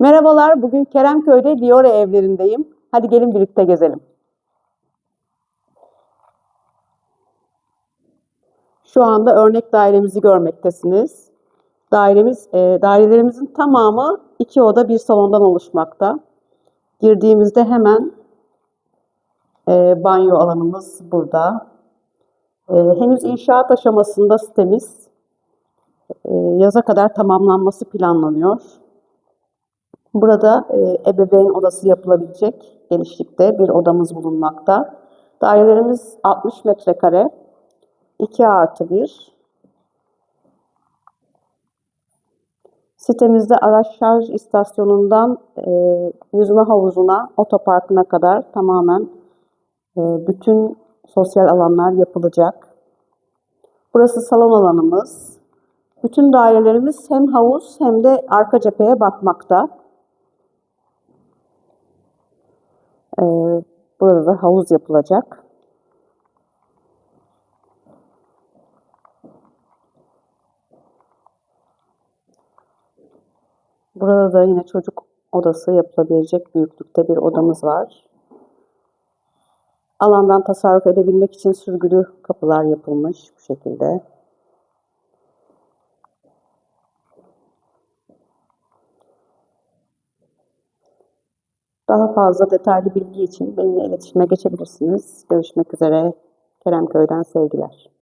Merhabalar, bugün Keremköy'de Diore evlerindeyim. Hadi gelin birlikte gezelim. Şu anda örnek dairemizi görmektesiniz. Dairemiz, e, dairelerimizin tamamı iki oda bir salondan oluşmakta. Girdiğimizde hemen e, banyo alanımız burada. E, henüz inşaat aşamasında sitemiz. E, yaza kadar tamamlanması planlanıyor. Burada e, ebeveyn odası yapılabilecek genişlikte bir odamız bulunmakta. Dairelerimiz 60 metrekare, 2 artı 1. Sitemizde araç şarj istasyonundan e, yüzme havuzuna, otoparkına kadar tamamen e, bütün sosyal alanlar yapılacak. Burası salon alanımız. Bütün dairelerimiz hem havuz hem de arka cepheye bakmakta. Ee, burada da havuz yapılacak. Burada da yine çocuk odası yapılabilecek büyüklükte bir odamız var. Alandan tasarruf edebilmek için sürgülü kapılar yapılmış bu şekilde. Daha fazla detaylı bilgi için benimle iletişime geçebilirsiniz. Görüşmek üzere. Keremköy'den sevgiler.